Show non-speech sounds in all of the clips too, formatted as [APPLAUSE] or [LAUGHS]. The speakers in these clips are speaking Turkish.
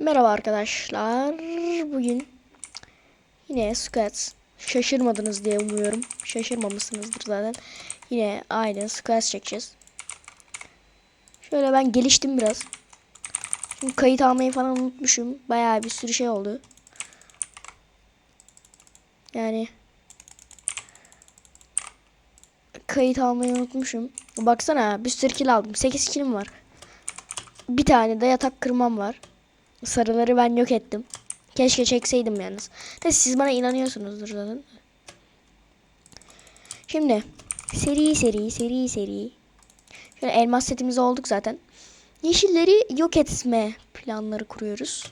Merhaba arkadaşlar. Bugün yine Squats. Şaşırmadınız diye umuyorum. Şaşırmamışsınızdır zaten. Yine aynı Squats çekeceğiz. Şöyle ben geliştim biraz. Şimdi kayıt almayı falan unutmuşum. Bayağı bir sürü şey oldu. Yani kayıt almayı unutmuşum. Baksana bir sürü kill aldım. 8 killim var. Bir tane de yatak kırmam var. Sarıları ben yok ettim. Keşke çekseydim yalnız. De siz bana inanıyorsunuzdur zaten. Şimdi seri seri seri seri. Şöyle elmas setimiz olduk zaten. Yeşilleri yok etme planları kuruyoruz.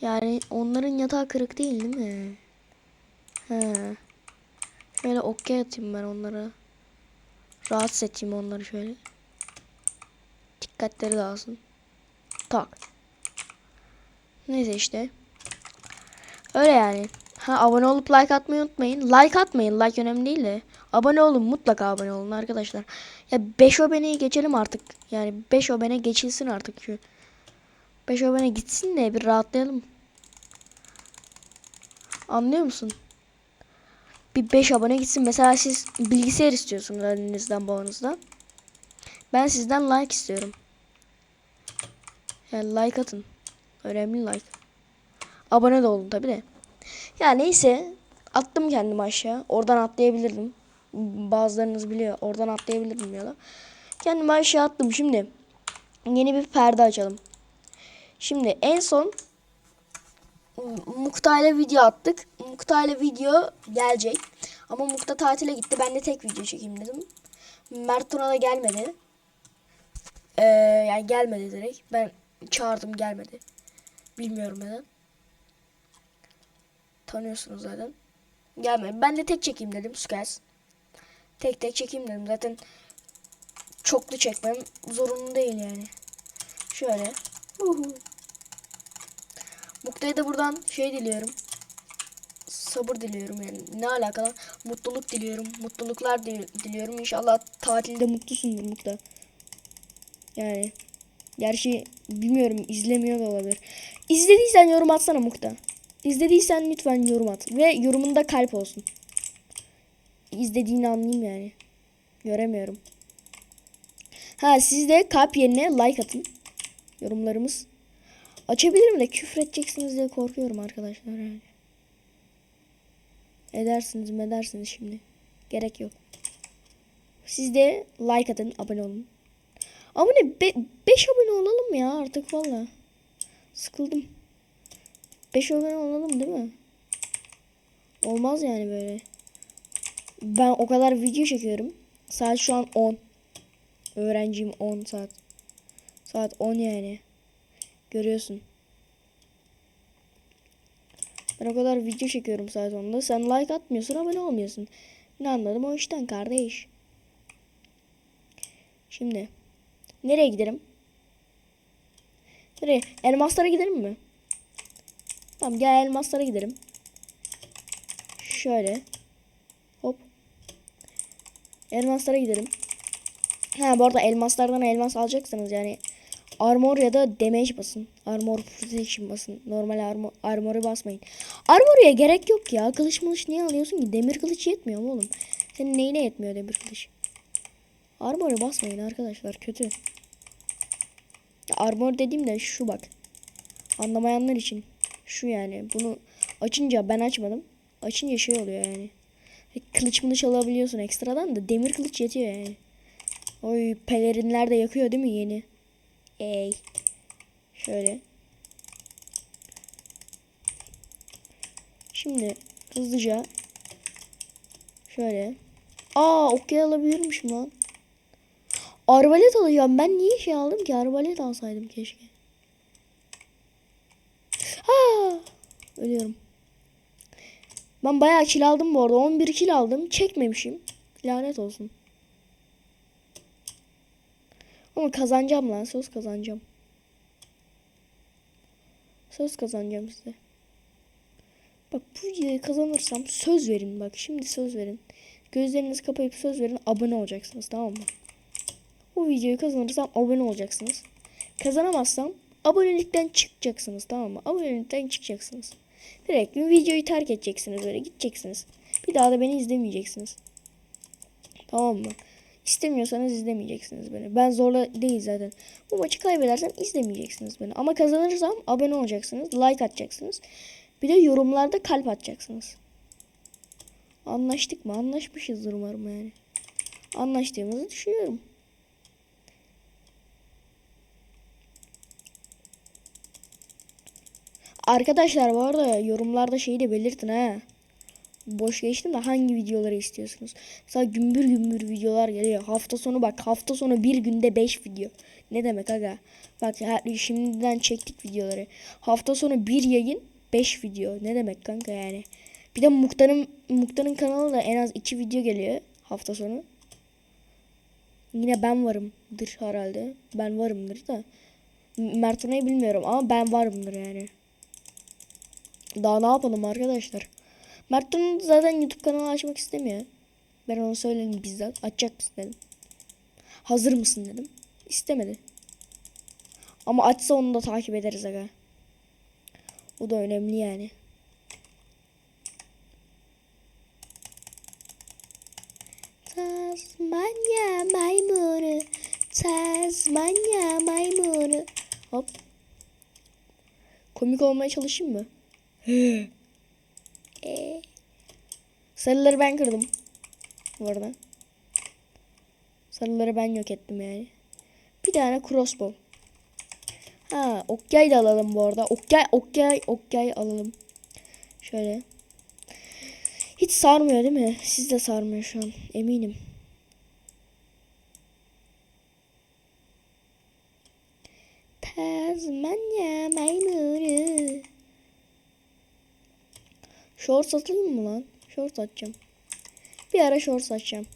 Yani onların yatağı kırık değil değil mi? He. Şöyle okey atayım ben onlara. Rahatsız edeyim onları şöyle. Dikkatleri dağılsın. Tak. Neyse işte. Öyle yani. Ha abone olup like atmayı unutmayın. Like atmayın. Like önemli değil de. Abone olun. Mutlaka abone olun arkadaşlar. Ya 5 aboneyi geçelim artık. Yani 5 abone geçilsin artık şu. 5 abone gitsin de bir rahatlayalım. Anlıyor musun? Bir 5 abone gitsin. Mesela siz bilgisayar istiyorsunuz elinizden babanızdan. Ben sizden like istiyorum. Like atın. Önemli like. Abone de olun tabi de. Ya neyse. Attım kendimi aşağı. Oradan atlayabilirdim. Bazılarınız biliyor. Oradan atlayabilirdim ya da. Kendimi aşağı attım. Şimdi yeni bir perde açalım. Şimdi en son Mukta'yla video attık. Mukta'yla video gelecek. Ama Mukta tatile gitti. Ben de tek video çekeyim dedim. Mert Tuna da gelmedi. Ee, yani gelmedi direkt. Ben çağırdım gelmedi. Bilmiyorum neden. Tanıyorsunuz zaten. Gelmedi. Ben de tek çekeyim dedim. Skaz. Tek tek çekeyim dedim. Zaten çoklu çekmem zorunlu değil yani. Şöyle. Uhu. Mukta'ya da buradan şey diliyorum. Sabır diliyorum yani. Ne alakalı? Mutluluk diliyorum. Mutluluklar dil- diliyorum. İnşallah tatilde mutlusundur Mukta. Yani. Gerçi bilmiyorum izlemiyor da olabilir. İzlediysen yorum atsana Mukta. İzlediysen lütfen yorum at. Ve yorumunda kalp olsun. İzlediğini anlayayım yani. Göremiyorum. Ha siz de kalp yerine like atın. Yorumlarımız. Açabilirim de küfür edeceksiniz diye korkuyorum arkadaşlar yani. Edersiniz mi edersiniz şimdi. Gerek yok. Siz de like atın, abone olun. Abone 5 abone olalım ya artık valla. Sıkıldım. 5 abone olalım değil mi? Olmaz yani böyle. Ben o kadar video çekiyorum. Saat şu an 10. Öğrenciyim 10 saat. Saat 10 yani. Görüyorsun. Ben o kadar video çekiyorum saat 10'da. Sen like atmıyorsun abone olmuyorsun. Ne anladım o işten kardeş. Şimdi. Nereye gidelim? Nereye? Elmaslara gidelim mi? Tamam gel elmaslara gidelim. Şöyle. Hop. Elmaslara gidelim. Ha bu arada elmaslardan elmas alacaksınız yani. Armor ya da damage basın. Armor protection basın. Normal armor, armoru basmayın. Armor'a gerek yok ya. Kılıç mılıç niye alıyorsun ki? Demir kılıç yetmiyor mu oğlum? Senin neyine yetmiyor demir kılıç? Armor'a basmayın arkadaşlar. Kötü. Armor dediğim de şu bak. Anlamayanlar için. Şu yani. Bunu açınca ben açmadım. Açınca şey oluyor yani. Kılıç mılıç alabiliyorsun ekstradan da demir kılıç yetiyor yani. Oy pelerinler de yakıyor değil mi yeni? Ey. Şöyle. Şimdi hızlıca şöyle. Aa okey alabilirmişim lan. Arbalet alacağım. Ben niye şey aldım ki? Arbalet alsaydım keşke. Ha! Ölüyorum. Ben bayağı kill aldım bu arada. 11 kill aldım. Çekmemişim. Lanet olsun. Ama kazanacağım lan. Söz kazanacağım. Söz kazanacağım size. Bak bu videoyu kazanırsam söz verin bak. Şimdi söz verin. Gözlerinizi kapayıp söz verin. Abone olacaksınız tamam mı? Bu videoyu kazanırsam abone olacaksınız. Kazanamazsam abonelikten çıkacaksınız tamam mı? Abonelikten çıkacaksınız. Direkt videoyu terk edeceksiniz böyle gideceksiniz. Bir daha da beni izlemeyeceksiniz. Tamam mı? İstemiyorsanız izlemeyeceksiniz beni. Ben zorla değil zaten. Bu maçı kaybedersem izlemeyeceksiniz beni. Ama kazanırsam abone olacaksınız. Like atacaksınız. Bir de yorumlarda kalp atacaksınız. Anlaştık mı? Anlaşmışızdır umarım yani. Anlaştığımızı düşünüyorum. Arkadaşlar bu arada yorumlarda şeyi de belirtin ha. Boş geçtim de hangi videoları istiyorsunuz? Mesela gümbür gümbür videolar geliyor. Hafta sonu bak hafta sonu bir günde 5 video. Ne demek aga? Bak şimdiden çektik videoları. Hafta sonu bir yayın 5 video. Ne demek kanka yani? Bir de Muhtar'ın Muhtar'ın kanalında en az 2 video geliyor hafta sonu. Yine ben varımdır herhalde. Ben varımdır da. Mert bilmiyorum ama ben varımdır yani. Daha ne yapalım arkadaşlar? Mert Tuna zaten YouTube kanalı açmak istemiyor. Ben ona söyledim bizzat. Açacak mısın dedim. Hazır mısın dedim. İstemedi. Ama açsa onu da takip ederiz aga. O da önemli yani. Tasmanya maymunu. Tasmanya maymunu. Hop. Komik olmaya çalışayım mı? Ee, sarıları ben kırdım. Bu arada. Sarıları ben yok ettim yani. Bir tane crossbow. Ha, okyay da alalım bu arada. Okyay, okyay, okyay alalım. Şöyle. Hiç sarmıyor değil mi? Siz de sarmıyor şu an. Eminim. Tazmanya maymunu. Short atayım mı lan? Short atacağım. Bir ara short atacağım.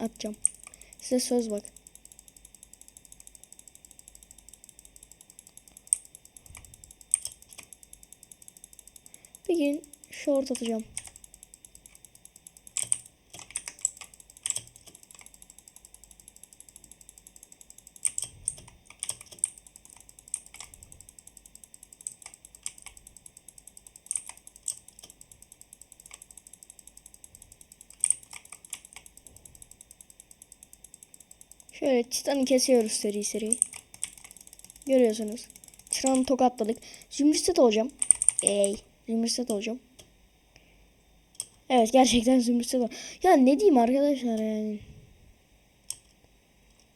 Atacağım. Size söz bak. Bir gün short atacağım. Şöyle Titan'ı kesiyoruz seri seri. Görüyorsunuz. Titan'ı tokatladık. Zümrüt olacağım. Ey. Zümrüt olacağım. Evet gerçekten zümrüt set ol- Ya ne diyeyim arkadaşlar yani.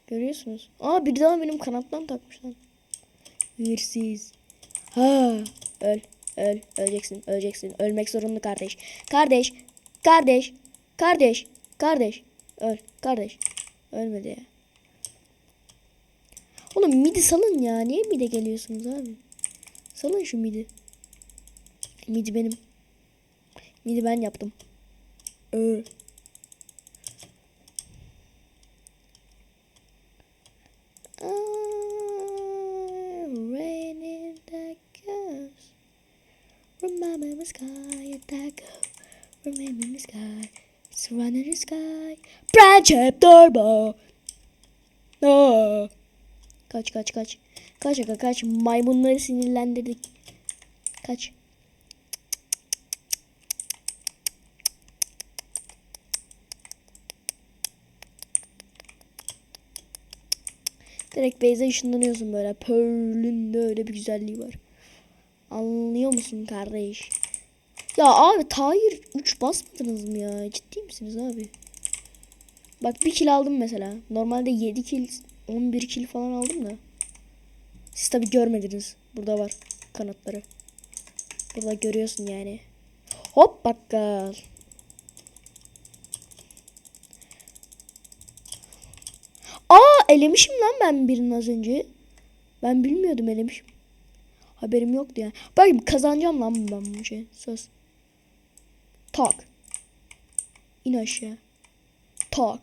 Görüyorsunuz. Aa bir daha benim kanattan takmışlar. Hırsız. Ha. Öl. Öl. Öleceksin. Öleceksin. Ölmek zorunda kardeş. Kardeş. Kardeş. Kardeş. Kardeş. Öl. Kardeş. Ölmedi ya. Oğlum midi salın ya. Niye mide geliyorsunuz abi? Salın şu midi. Midi benim. Midi ben yaptım. Clouds. Remember the sky at that go. Remember the sky. It's running the sky. Up turbo. No. Kaç kaç kaç. Kaç aga kaç. Maymunları sinirlendirdik. Kaç. Direkt Beyza ışınlanıyorsun böyle. Pearl'ün de öyle bir güzelliği var. Anlıyor musun kardeş? Ya abi Tahir 3 basmadınız mı ya? Ciddi misiniz abi? Bak bir kill aldım mesela. Normalde 7 kill 11 kill falan aldım da. Siz tabi görmediniz. Burada var kanatları. Burada görüyorsun yani. Hop bakkal. Aa elemişim lan ben birini az önce. Ben bilmiyordum elemişim. Haberim yoktu yani. Bak kazanacağım lan ben bu şey. Söz. Tak. İn aşağı. Tak.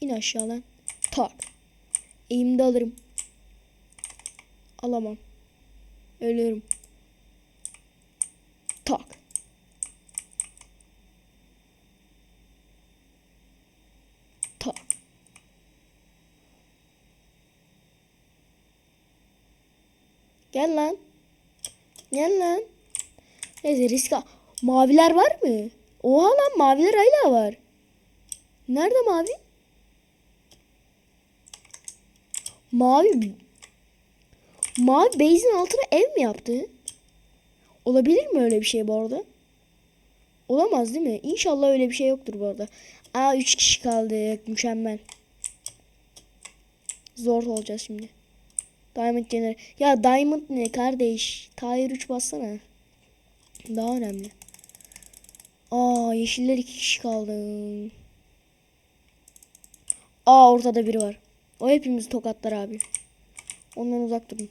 İn aşağı lan. Tak. Eğimde alırım. Alamam. Ölüyorum. Tak. Tak. Gel lan. Gel lan. Neyse risk al- Maviler var mı? Oha lan maviler hala var. Nerede mavi? Mavi Mavi base'in altına ev mi yaptı? Olabilir mi öyle bir şey bu arada? Olamaz değil mi? İnşallah öyle bir şey yoktur bu arada. Aa 3 kişi kaldık. Mükemmel. Zor olacağız şimdi. Diamond Gener. Ya Diamond ne kardeş? Tire 3 bassana. Daha önemli. Aa yeşiller 2 kişi kaldı. Aa ortada biri var. O hepimizi tokatlar abi. Ondan uzak durun.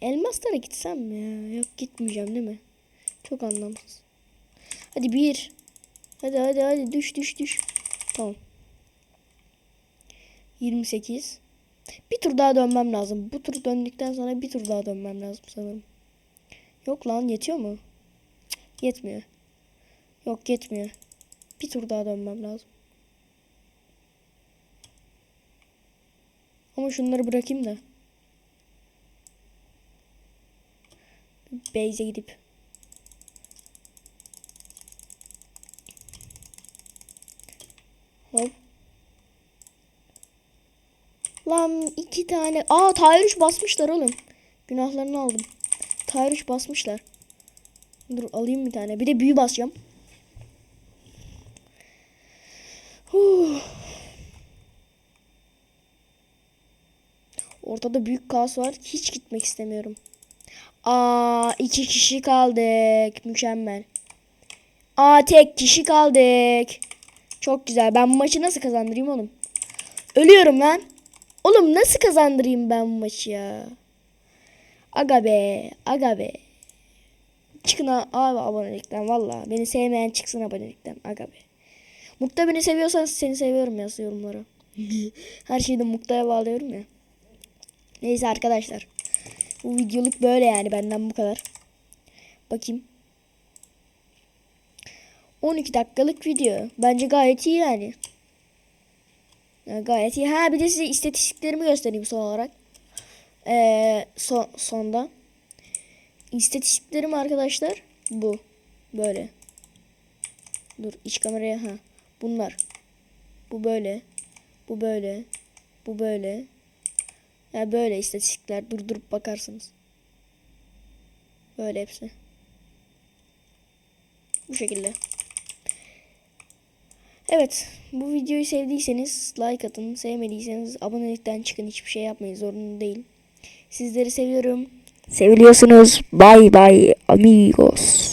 Elmaslara gitsem mi ya? Yok gitmeyeceğim değil mi? Çok anlamsız. Hadi bir. Hadi hadi hadi düş düş düş. Tamam. 28. Bir tur daha dönmem lazım. Bu tur döndükten sonra bir tur daha dönmem lazım sanırım. Yok lan yetiyor mu? Cık, yetmiyor. Yok yetmiyor. Bir tur daha dönmem lazım. Ama şunları bırakayım da. Base'e gidip. Hop. Lan iki tane. Aa Tayruş basmışlar oğlum. Günahlarını aldım. Tayruş basmışlar. Dur alayım bir tane. Bir de büyü basacağım. Ortada büyük kaos var. Hiç gitmek istemiyorum. Aa iki kişi kaldık. Mükemmel. Aa tek kişi kaldık. Çok güzel. Ben bu maçı nasıl kazandırayım oğlum? Ölüyorum lan. Oğlum nasıl kazandırayım ben bu maçı ya? Aga be. Aga be. Çıkın abi abonelikten valla. Beni sevmeyen çıksın abonelikten. Aga be. Mukta beni seviyorsan seni seviyorum yaz yorumlara. [LAUGHS] Her şeyi de Mukta'ya bağlıyorum ya. Neyse arkadaşlar. Bu videoluk böyle yani benden bu kadar. Bakayım. 12 dakikalık video. Bence gayet iyi yani. Yani gayet iyi. Ha bir de size istatistiklerimi göstereyim son olarak. Ee, son, sonda. İstatistiklerim arkadaşlar bu. Böyle. Dur iç kameraya ha. Bunlar. Bu böyle. Bu böyle. Bu böyle. Ya böyle istatistikler durdurup bakarsınız. Böyle hepsi. Bu şekilde. Evet. Bu videoyu sevdiyseniz like atın. Sevmediyseniz abonelikten çıkın. Hiçbir şey yapmayın. Zorunlu değil. Sizleri seviyorum. Seviliyorsunuz. Bye bye amigos.